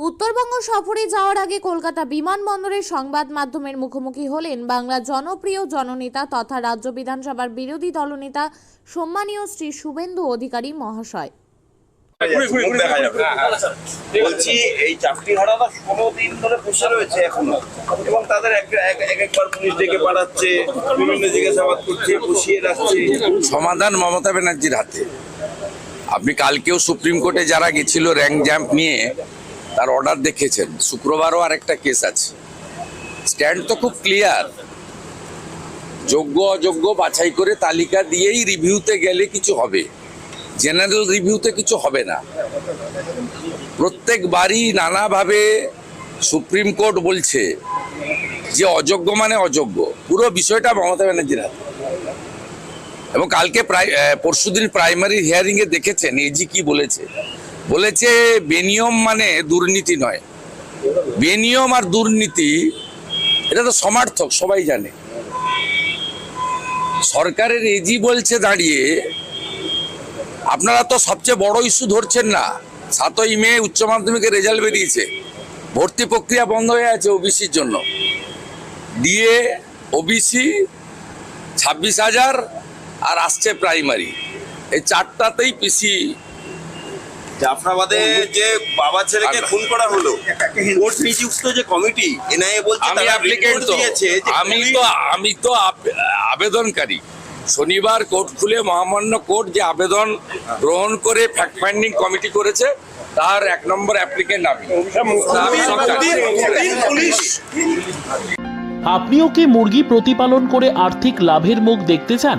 উত্তরবঙ্গ সফরে যাওয়ার আগে কলকাতা বিমানবন্দরে সংবাদ মাধ্যমের মুখোমুখি হলেন বাংলার জনপ্রিয় জননেতা তথা রাজ্য বিধানসভার বিরোধী দলনেতা সম্মানীয় শ্রী শুভেন্দু অধিকারী মহাশয়। বলছি এই চাকরি হারারা ষোলো দিন ধরে বসে রয়েছে এখনও এবং তাদের এক এক- এক একবার পুলিশ ডেকে পাঠাচ্ছে বিভিন্ন জিজ্ঞাসাবাদ করছে বসিয়ে রাখছে। সমাধান মমতা ব্যানার্জির হাতে। আপনি কালকেও সুপ্রিম কোর্টে যারা গেছিল র্যাঙ্ক জ্যাম্প নিয়ে তার অর্ডার দেখেছেন। শুক্রবারও আরেকটা কেস আছে। স্ট্যান্ড তো খুব ক্লিয়ার যোগ্য, অযোগ্য বাছাই করে তালিকা দিয়েই রিভিউতে গেলে কিছু হবে। জেনারেল রিভিউতে কিছু হবে না। প্রত্যেকবারই নানাভাবে সুপ্রিম কোর্ট বলছে যে অযোগ্য মানে অযোগ্য। পুরো বিষয়টা মমতা ব্যানার্জির হাতে। এবং কালকে প্রায় পরশুদিন প্রাইমারি হিয়ারিং এ দেখেছেন এজি কি বলেছে। বলেছে বেনিয়ম মানে দুর্নীতি নয়। বেনিয়ম আর দুর্নীতি, এটা তো সমার্থক, সবাই জানে। সরকারের এজি বলছে দাঁড়িয়ে, আপনারা তো সবচেয়ে বড় ইস্যু ধরছেন না। সাতই মে উচ্চ মাধ্যমিকের রেজাল্ট বেরিয়েছে। ভর্তি প্রক্রিয়া বন্ধ হয়ে আছে ওবিসির জন্য। ডিএ, ওবিসি, ছাব্বিশ হাজার আর আসছে প্রাইমারি। এই চারটাতেই পিসি জাফরাবাদে যে বাবা ছেলেকে খুন করা হলো কোর্ট নিযুক্ত যে কমিটি এনআইএ বলছে আমি অ্যাপ্লিকেন্ট তো। আমি তো আমি তো আবেদনকারী। শনিবার কোর্ট খুলে মহামান্য কোর্ট যে আবেদন গ্রহণ করে ফ্যাক্ট ফাইন্ডিং কমিটি করেছে তার এক নম্বর অ্যাপ্লিকেন্ট আমি। আপনিও কি মুরগি প্রতিপালন করে আর্থিক লাভের মুখ দেখতে চান?